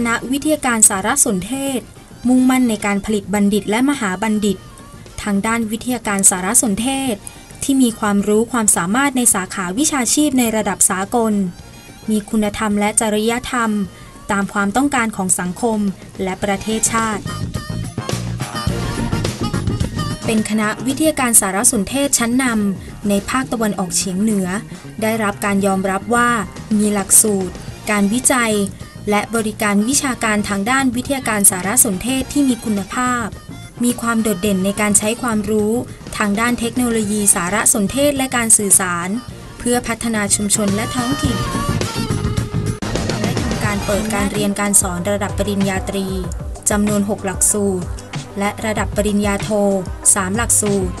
คณะวิทยาการสารสนเทศ มุ่งมั่นในการผลิตบัณฑิตและมหาบัณฑิต ทางด้านวิทยาการสารสนเทศ ที่มีความรู้ความสามารถในสาขาวิชาชีพในระดับสากล มีคุณธรรมและจริยธรรม ตามความต้องการของสังคมและประเทศชาติ เป็นคณะวิทยาการสารสนเทศชั้นนำในภาคตะวันออกเฉียงเหนือ ได้รับการยอมรับว่ามีหลักสูตร การวิจัย และบริการวิชาการทางด้านวิทยาการสารสนเทศที่มีคุณภาพ มีความโดดเด่นในการใช้ความรู้ ทางด้านเทคโนโลยีสารสนเทศและการสื่อสาร เพื่อพัฒนาชุมชนและท้องถิ่นได้ทำการเปิดการเรียนการสอนระดับปริญญาตรีจำนวน 6 หลักสูตร และระดับปริญญาโท 3 หลักสูตร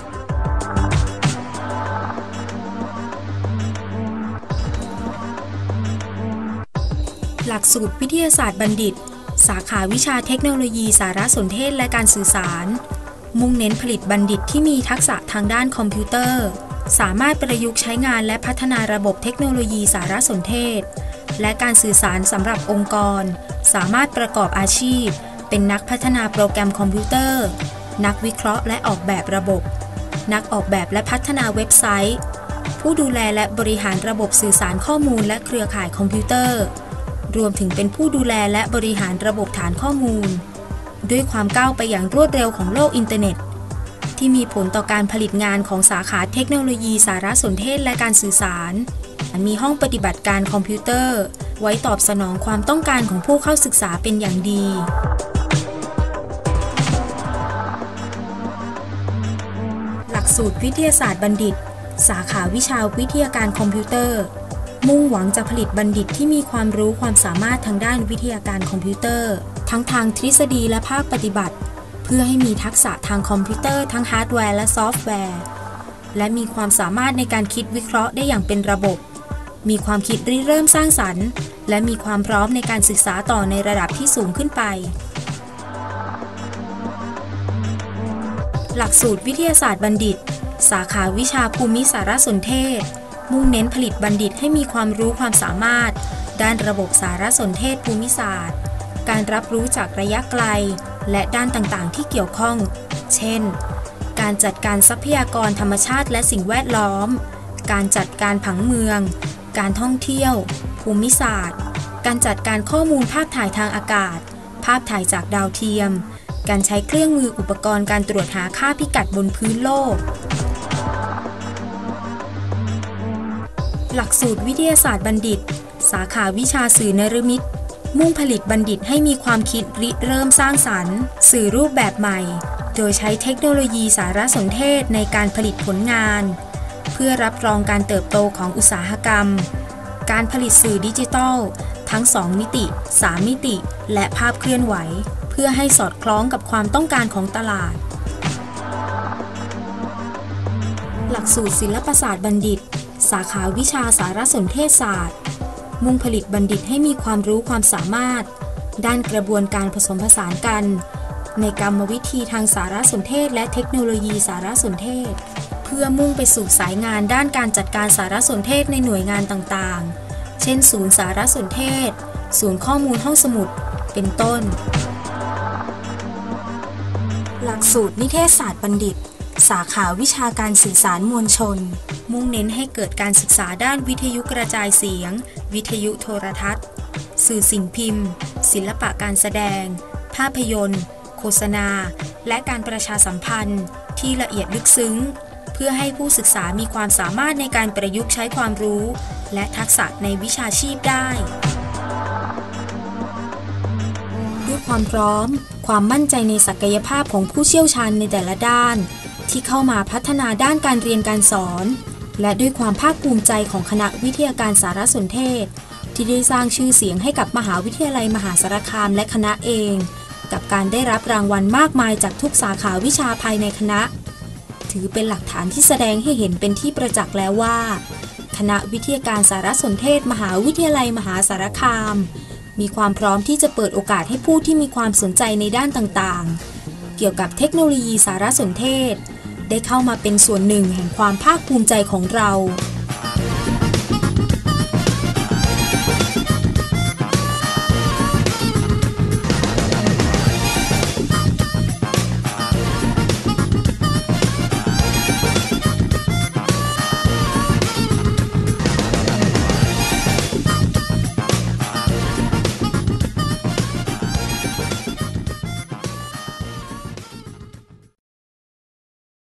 หลักสูตรวิทยาศาสตร์บัณฑิต สาขาวิชาเทคโนโลยีสารสนเทศและการสื่อสาร มุ่งเน้นผลิตบัณฑิตที่มีทักษะทางด้านคอมพิวเตอร์ สามารถประยุกต์ใช้งานและพัฒนาระบบเทคโนโลยีสารสนเทศ และการสื่อสารสำหรับองค์กร สามารถประกอบอาชีพ เป็นนักพัฒนาโปรแกรมคอมพิวเตอร์ นักวิเคราะห์และออกแบบระบบ นักออกแบบและพัฒนาเว็บไซต์ ผู้ดูแลและบริหารระบบสื่อสารข้อมูลและเครือข่ายคอมพิวเตอร์ รวมถึงเป็นผู้ดูแลและบริหารระบบฐานข้อมูล ด้วยความก้าวไปอย่างรวดเร็วของโลกอินเทอร์เน็ต ที่มีผลต่อการผลิตงานของสาขาเทคโนโลยีสารสนเทศและการสื่อสารมีห้องปฏิบัติการคอมพิวเตอร์ ไว้ตอบสนองความต้องการของผู้เข้าศึกษาเป็นอย่างดีหลักสูตรวิทยาศาสตร์บัณฑิต สาขาวิชาวิทยาการคอมพิวเตอร์ มุ่งหวังจะผลิตบัณฑิตที่มีความรู้ความสามารถทางด้านวิทยาการคอมพิวเตอร์ ทั้งทางทฤษฎีและภาคปฏิบัติ เพื่อให้มีทักษะทางคอมพิวเตอร์ทั้งฮาร์ดแวร์และซอฟต์แวร์ และมีความสามารถในการคิดวิเคราะห์ได้อย่างเป็นระบบ มีความคิดริเริ่มสร้างสรรค์ และมีความพร้อมในการศึกษาต่อในระดับที่สูงขึ้นไปหลักสูตรวิทยาศาสตร์บัณฑิต สาขาวิชาภูมิสารสนเทศ มุ่งเน้นผลิตบัณฑิตให้มีความรู้ความสามารถ ด้านระบบสารสนเทศภูมิศาสตร์ การรับรู้จากระยะไกล และด้านต่างๆ ที่เกี่ยวข้อง เช่น การจัดการทรัพยากรธรรมชาติและสิ่งแวดล้อม การจัดการผังเมือง การท่องเที่ยว ภูมิศาสตร์ การจัดการข้อมูลภาพถ่ายทางอากาศ ภาพถ่ายจากดาวเทียม การใช้เครื่องมืออุปกรณ์การตรวจหาค่าพิกัดบนพื้นโลก หลักสูตรวิทยาศาสตร์บัณฑิต สาขาวิชาสื่อนรมิตมุ่งผลิตบัณฑิตให้มีความคิดริเริ่มสร้างสรรค์ สื่อรูปแบบใหม่ โดยใช้เทคโนโลยีสารสนเทศในการผลิตผลงาน เพื่อรับรองการเติบโตของอุตสาหกรรม การผลิตสื่อดิจิทัล ทั้ง 2 มิติ 3 มิติ และภาพเคลื่อนไหว เพื่อให้สอดคล้องกับความต้องการของตลาด หลักสูตรศิลปศาสตร์บัณฑิต สาขาวิชาสารสนเทศศาสตร์ มุ่งผลิตบัณฑิตให้มีความรู้ความสามารถ ด้านกระบวนการผสมผสานกัน ในกรรมวิธีทางสารสนเทศ และเทคโนโลยีสารสนเทศ เพื่อมุ่งไปสู่สายงานด้านการจัดการสารสนเทศในหน่วยงานต่างๆ เช่น ศูนย์สารสนเทศ ศูนย์ข้อมูลห้องสมุด เป็นต้น หลักสูตรนิเทศศาสตร์บัณฑิต สาขาวิชาการสื่อสารมวลชน มุ่งเน้นให้เกิดการศึกษาด้านวิทยุกระจายเสียง วิทยุโทรทัศน์ สื่อสิ่งพิมพ์ ศิลปะการแสดง ภาพยนตร์ โฆษณา และการประชาสัมพันธ์ ที่ละเอียดลึกซึ้ง เพื่อให้ผู้ศึกษามีความสามารถในการประยุกต์ใช้ความรู้ และทักษะในวิชาชีพได้ ความพร้อม ความมั่นใจในศักยภาพของผู้เชี่ยวชาญในแต่ละด้าน ที่เข้ามาพัฒนาด้านการเรียนการสอน และด้วยความภาคภูมิใจของคณะวิทยาการสารสนเทศ ที่ได้สร้างชื่อเสียงให้กับมหาวิทยาลัยมหาสารคามและคณะเอง กับการได้รับรางวัลมากมายจากทุกสาขาวิชาภายในคณะ ถือเป็นหลักฐานที่แสดงให้เห็นเป็นที่ประจักษ์แล้วว่า คณะวิทยาการสารสนเทศ มหาวิทยาลัยมหาสารคาม มีความพร้อมที่จะเปิดโอกาสให้ผู้ที่มีความสนใจในด้านต่างๆ เกี่ยวกับเทคโนโลยีสารสนเทศ ได้เข้ามาเป็นส่วนหนึ่งแห่งความภาคภูมิใจของเรา